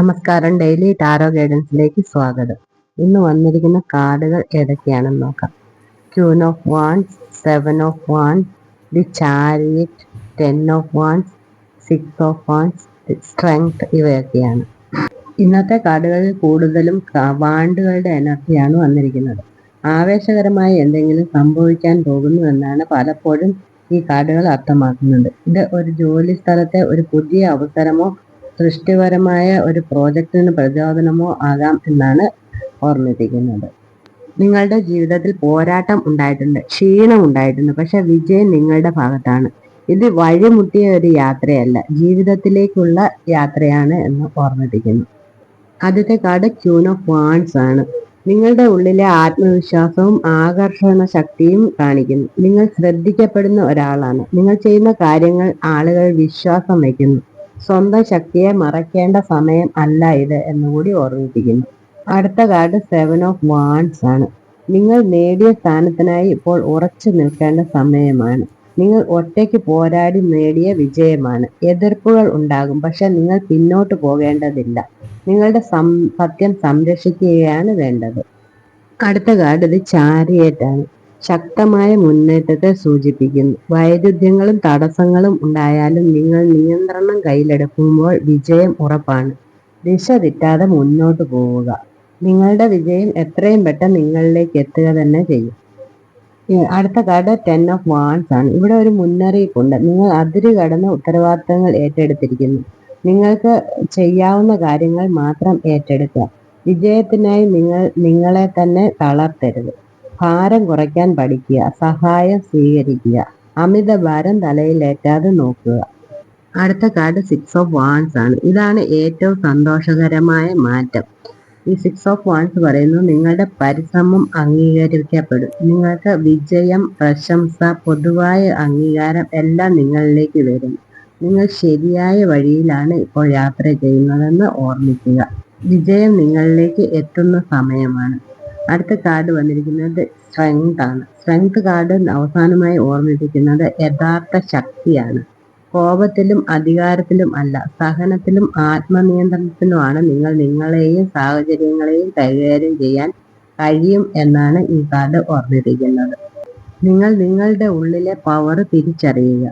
നമസ്കാരം. Daily tarot ഗൈഡൻസിലേക്ക് സ്വാഗതം. ഇന്ന് വന്നിരിക്കുന്ന കാർഡുകൾ ഏതൊക്കെയാണെന്ന് നോക്കാം. Queen of wands seven of wands the chariot ten of wands six of wands strength ഇവയൊക്കെയാണ്. ഇന്നത്തെ കാർഡുകളിൽ കൂടുതലും വാണ്ടുകളുടെ എനർജിയാണ് വന്നിരിക്കുന്നത്. ആവേശകരമായി എന്തെങ്കിലും സംഭവിക്കാൻ പോകുന്നു എന്നാണ് പലപ്പോഴും ഈ കാർഡുകൾ അർത്ഥമാക്കുന്നത്. ഇത് ഒരു ജോലി സ്ഥലത്തെ ഒരു പുതിയ അവസരമോ സൃഷ്ടിപരമായ ഒരു പ്രോജക്റ്റിന് പ്രചോദനമോ ആകാം എന്നാണ് ഓർമ്മിപ്പിക്കുന്നത്. നിങ്ങളുടെ ജീവിതത്തിൽ പോരാട്ടം ഉണ്ടായിട്ടുണ്ട് ക്ഷീണം ഉണ്ടായിട്ടുണ്ട് പക്ഷെ വിജയം നിങ്ങളുടെ ഭാഗത്താണ്. ഇത് വഴിമുട്ടിയ ഒരു യാത്രയല്ല ജീവിതത്തിലേക്കുള്ള യാത്രയാണ് എന്ന് ഓർമ്മിപ്പിക്കുന്നു. ആദ്യത്തെ കാർഡ് ക്യൂൺ ഓഫ് വാൺസ് ആണ്. നിങ്ങളുടെ ഉള്ളിലെ ആത്മവിശ്വാസവും ആകർഷണ ശക്തിയും കാണിക്കുന്നു. നിങ്ങൾ ശ്രദ്ധിക്കപ്പെടുന്ന ഒരാളാണ്. നിങ്ങൾ ചെയ്യുന്ന കാര്യങ്ങൾ ആളുകൾ വിശ്വാസം വയ്ക്കുന്നു. സ്വന്തം ശക്തിയെ മറക്കേണ്ട സമയം അല്ല ഇത് എന്നുകൂടി ഓർമ്മിപ്പിക്കുന്നു. അടുത്ത കാർഡ് സെവൻ ഓഫ് വാൻസ് ആണ്. നിങ്ങൾ നേടിയ സ്ഥാനത്തിനായി ഇപ്പോൾ ഉറച്ചു നിൽക്കേണ്ട സമയമാണ്. നിങ്ങൾ ഒറ്റയ്ക്ക് പോരാടി നേടിയ വിജയമാണ്. എതിർപ്പുകൾ ഉണ്ടാകും പക്ഷെ നിങ്ങൾ പിന്നോട്ട് പോകേണ്ടതില്ല. നിങ്ങളുടെ സത്യം സംരക്ഷിക്കുകയാണ് വേണ്ടത്. അടുത്ത കാർഡ് ഇത് ചാരിയേറ്റാണ് ശക്തമായ മുന്നേറ്റത്തെ സൂചിപ്പിക്കുന്നു. വൈരുദ്ധ്യങ്ങളും തടസ്സങ്ങളും ഉണ്ടായാലും നിങ്ങൾ നിയന്ത്രണം കയ്യിലെടുക്കുമ്പോൾ വിജയം ഉറപ്പാണ്. ദിശ തെറ്റാതെ മുന്നോട്ട് പോവുക. നിങ്ങളുടെ വിജയം എത്രയും പെട്ടെന്ന് നിങ്ങളിലേക്ക് എത്തുക തന്നെ ചെയ്യും. അടുത്ത കാർഡ് ടെൻ ഓഫ് വാൺസ് ആണ്. ഇവിടെ ഒരു മുന്നറിയിപ്പുണ്ട്. നിങ്ങൾ അതിരി കടന്ന് ഉത്തരവാദിത്തങ്ങൾ ഏറ്റെടുത്തിരിക്കുന്നു. നിങ്ങൾക്ക് ചെയ്യാവുന്ന കാര്യങ്ങൾ മാത്രം ഏറ്റെടുക്കുക. വിജയത്തിനായി നിങ്ങൾ നിങ്ങളെ തന്നെ തളർത്തരുത്. ഭാരം കുറയ്ക്കാൻ പഠിക്കുക സഹായം സ്വീകരിക്കുക അമിത ഭാരം തലയിലേറ്റാതെ നോക്കുക. അടുത്ത കാർഡ് സിക്സ് ഓഫ് വാൻസ് ആണ്. ഇതാണ് ഏറ്റവും സന്തോഷകരമായ മാറ്റം. ഈ സിക്സ് ഓഫ് വാൻസ് പറയുന്നു നിങ്ങളുടെ പരിശ്രമം അംഗീകരിക്കപ്പെടും. നിങ്ങൾക്ക് വിജയം പ്രശംസ പൊതുവായ അംഗീകാരം എല്ലാം നിങ്ങളിലേക്ക് വരും. നിങ്ങൾ ശരിയായ വഴിയിലാണ് ഇപ്പോൾ യാത്ര ചെയ്യുന്നതെന്ന് ഓർമ്മിക്കുക. വിജയം നിങ്ങളിലേക്ക് എത്തുന്ന സമയമാണ്. അടുത്ത കാർഡ് വന്നിരിക്കുന്നത് സ്ട്രെങ്ത് ആണ്. സ്ട്രെങ്ത് കാർഡ് അവസാനമായി ഓർമ്മിപ്പിക്കുന്നത് യഥാർത്ഥ ശക്തിയാണ്. കോപത്തിലും അധികാരത്തിലും അല്ല സഹനത്തിലും ആത്മനിയന്ത്രണത്തിലുമാണ് നിങ്ങൾ നിങ്ങളെയും സാഹചര്യങ്ങളെയും കൈകാര്യം ചെയ്യാൻ കഴിയും എന്നാണ് ഈ കാർഡ് ഓർമ്മിപ്പിക്കുന്നത്. നിങ്ങൾ നിങ്ങളുടെ ഉള്ളിലെ പവർ തിരിച്ചറിയുക.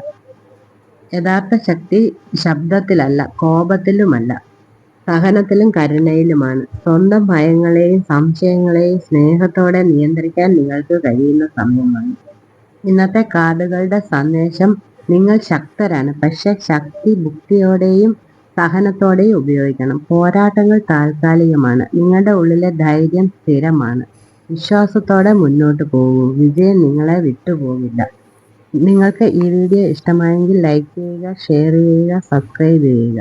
യഥാർത്ഥ ശക്തി ശബ്ദത്തിലല്ല കോപത്തിലുമല്ല. സഹനത്തിലും കരുണയിലുമാണ്. സ്വന്തം ഭയങ്ങളെയും സംശയങ്ങളെയും സ്നേഹത്തോടെ നിയന്ത്രിക്കാൻ നിങ്ങൾക്ക് കഴിയുന്ന സമയമാണ്. ഇന്നത്തെ കാർഡുകളുടെ സന്ദേശം നിങ്ങൾ ശക്തരാണ്. പക്ഷെ ശക്തി ബുദ്ധിയോടെയും സഹനത്തോടെയും ഉപയോഗിക്കണം. പോരാട്ടങ്ങൾ താൽക്കാലികമാണ്. നിങ്ങളുടെ ഉള്ളിലെ ധൈര്യം സ്ഥിരമാണ്. വിശ്വാസത്തോടെ മുന്നോട്ട് പോകൂ. വിജയം നിങ്ങളെ വിട്ടുപോകില്ല. നിങ്ങൾക്ക് ഈ വീഡിയോ ഇഷ്ടമായെങ്കിൽ ലൈക്ക് ചെയ്യുക ഷെയർ ചെയ്യുക സബ്സ്ക്രൈബ് ചെയ്യുക.